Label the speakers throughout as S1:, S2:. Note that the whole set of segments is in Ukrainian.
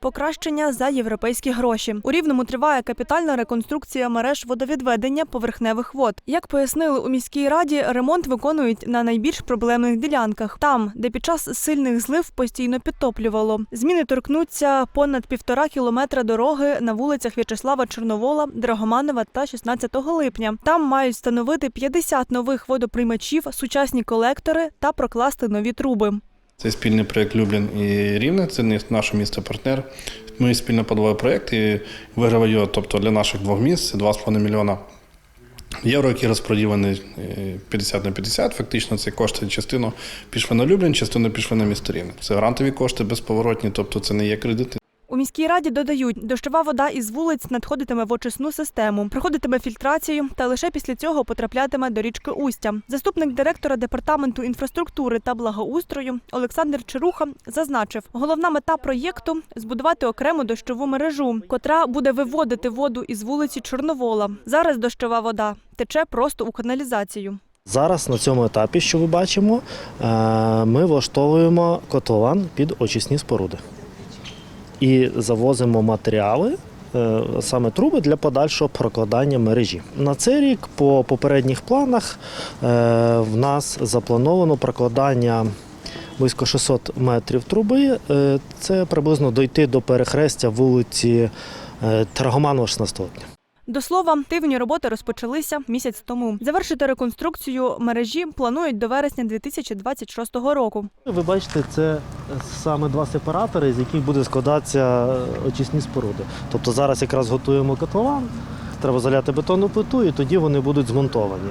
S1: Покращення за європейські гроші. У Рівному триває капітальна реконструкція мереж водовідведення поверхневих вод. Як пояснили у міській раді, ремонт виконують на найбільш проблемних ділянках, там, де під час сильних злив постійно підтоплювало. Зміни торкнуться понад півтора кілометра дороги на вулицях В'ячеслава Чорновола, Драгоманова та 16 липня. Там мають встановити 50 нових водоприймачів, сучасні колектори та прокласти нові труби.
S2: Це спільний проєкт Люблін і Рівне, це наше місто партнер. Ми спільно подавали проєкт і виграли його, тобто для наших двох міст це 2,5 мільйона євро, які розподілені е, 50 на 50. Фактично ці кошти частину пішли на Люблін, частину пішли на місто Рівне. Це грантові кошти безповоротні, тобто це не є кредити.
S1: Міській раді додають, дощова вода із вулиць надходитиме в очисну систему, проходитиме фільтрацію та лише після цього потраплятиме до річки Устя. Заступник директора департаменту інфраструктури та благоустрою Олександр Чаруха зазначив, головна мета проєкту збудувати окрему дощову мережу, котра буде виводити воду із вулиці Чорновола. Зараз дощова вода тече просто у каналізацію.
S3: Зараз на цьому етапі, що ви бачимо, е, ми влаштовуємо котлован під очисні споруди і завозимо матеріали. е, Саме труби для подальшого прокладання мережі. На цей рік по попередніх планах е, в нас заплановано прокладання близько 600 метрів труби. Е, Це приблизно дойти до перехрестя вулиці Трагоманова Таргоманова 16 липня.
S1: До слова, активні роботи розпочалися місяць тому. Завершити реконструкцію мережі планують до вересня 2026 року.
S3: Ви бачите, це саме два сепаратори, з яких буде складатися очисні споруди. Тобто зараз якраз готуємо котлован, треба заляти бетонну плиту, і тоді вони будуть змонтовані.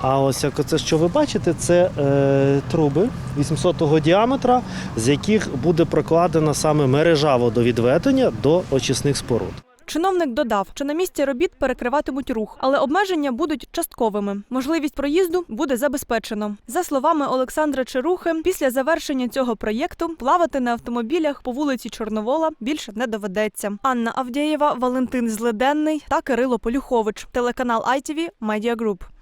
S3: А ось як оце, що ви бачите, це е, труби 800 діаметра, з яких буде прокладена саме мережа водовідведення до очисних споруд.
S1: Чиновник додав, що на місці робіт перекриватимуть рух, але обмеження будуть частковими. Можливість проїзду буде забезпечено. За словами Олександра Чарухи, після завершення цього проєкту плавати на автомобілях по вулиці Чорновола більше не доведеться. Анна Авдєєва, Валентин Злиденний та Кирило Полюхович. Телеканал ITV Media Group.